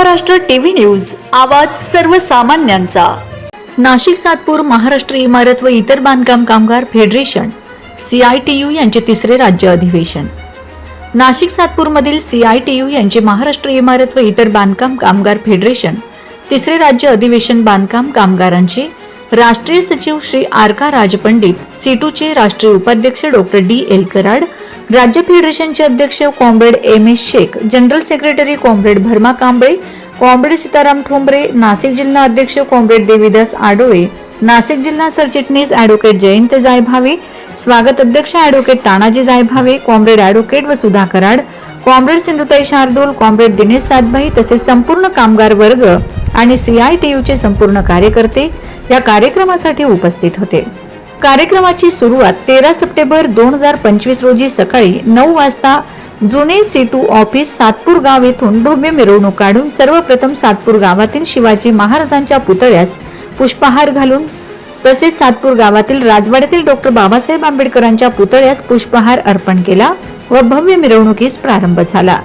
Maharashtra TV news आवाज सर्वसामान्यांचा. नाशिक सातपूर महाराष्ट्र इमारत व इतर बांधकाम कामगार फेडरेशन सीआयटीयू यांचे तिसरे राज्य अधिवेशन. नाशिक सातपूरमधील सीआयटीयू यांचे महाराष्ट्र इमारत व इतर बांधकाम कामगार फेडरेशन तिसरे राज्य अधिवेशन बांधकाम कामगारांचे राष्ट्रीय सचिव श्री आर का राजपंडित सीटूचे राष्ट्रीय उपाध्यक्ष डॉक्टर डी एल कराड राज्य फेडरेशनचे अध्यक्ष comrade M S Shaikh general secretary comrade Bharma Kamble comrade Sitaram Thombare Nashik जिल्हा अध्यक्ष कॉम्रेड देवीदास आडोळे नाशिक जिल्हा सरचिटणीस ॲडव्होकेट जयंत जायभावे स्वागत अध्यक्ष advocate Tanaji Jaybhave comrade advocate व सुधा कराड कॉम्रेड सिंधुताई शार्दूल कॉम्रेड दिनेश सातभाई तसेच संपूर्ण कामगार वर्ग आणि सीआयटीयूचे संपूर्ण कार्यकर्ते या कार्यक्रमासाठी उपस्थित होते. कार्यक्रमाची सुरुवात तेरा सप्टेंबर दोन हजार पंचवीस रोजी सकाळी नऊ वाजता जुने सीटू ऑफिस सातपूर गाव येथून भव्य मिरवणूक काढून सर्वप्रथम सातपूर गावातील शिवाजी महाराजांच्या पुतळ्यास पुष्पहार घालून तसेच सातपूर गावातील राजवाड्यातील डॉक्टर बाबासाहेब आंबेडकरांच्या पुतळ्यास पुष्पहार अर्पण केला व भव्य मिरवणुकीस प्रारंभ झाला.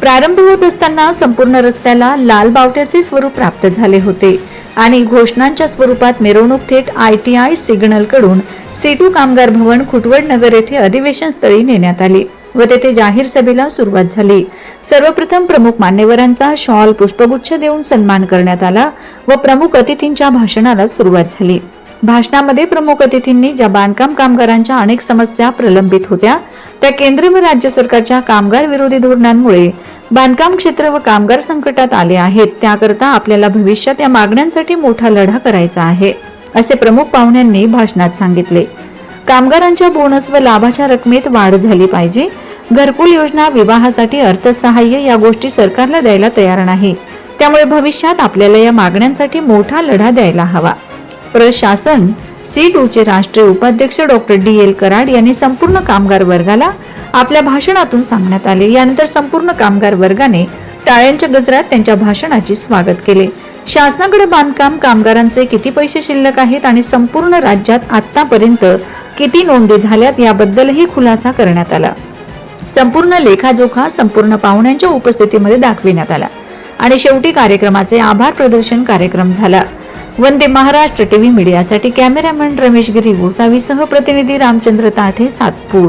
प्रारंभ होत असताना संपूर्ण रस्त्याला लाल बावट्याचे स्वरूप प्राप्त झाले होते. आणि घोषणांच्या स्वरूपात मिरवणूक थेट आय टी आय सिग्नलकडून सेटू कामगार भवन खुटवड नगर येथे अधिवेशन स्थळी नेण्यात आली व तेथे जाहीर सभेला सुरुवात झाली. सर्वप्रथम प्रमुख मान्यवरांचा शॉल पुष्पगुच्छ देऊन सन्मान करण्यात आला व प्रमुख अतिथींच्या भाषणाला सुरुवात झाली. भाषणामध्ये प्रमुख अतिथींनी ज्या बांधकाम कामगारांच्या अनेक समस्या प्रलंबित होत्या त्या केंद्र व राज्य सरकारच्या कामगार विरोधी धोरणांमुळे बांधकाम क्षेत्र व कामगार संकटात आले आहेत. त्याकरता आपल्याला भविष्यात या मागण्यांसाठी मोठा लढा करायचा आहे असे प्रमुख पाहुण्यांनी भाषणात सांगितले. कामगारांच्या बोनस व लाभाच्या रकमेत वाढ झाली पाहिजे. घरकुल योजना विवाहासाठी अर्थसहाय्य या गोष्टी सरकारला द्यायला तयार नाही. त्यामुळे भविष्यात आपल्याला या मागण्यांसाठी मोठा लढा द्यायला हवा. प्रशासन सी टूचे राष्ट्रीय उपाध्यक्ष डॉक्टर डी एल कराड यांनी संपूर्ण कामगार वर्गाला आपल्या भाषणातून सांगण्यात आले. यानंतर संपूर्ण कामगार वर्गाने टाळ्यांच्या गजरात त्यांच्या भाषणाचे स्वागत केले. शासनाकडे बांधकाम कामगारांचे किती पैसे शिल्लक आहेत आणि संपूर्ण राज्यात आतापर्यंत किती नोंदी झाल्यात याबद्दलही खुलासा करण्यात आला. संपूर्ण लेखाजोखा संपूर्ण पाहुण्यांच्या उपस्थितीमध्ये दाखविण्यात आला. आणि शेवटी कार्यक्रमाचे आभार प्रदर्शन कार्यक्रम झाला. वंदे महाराष्ट्र टीव्ही मीडियासाठी कॅमेरामॅन रमेश गिरी गोसावीसह प्रतिनिधी रामचंद्र ताठे सातपूर.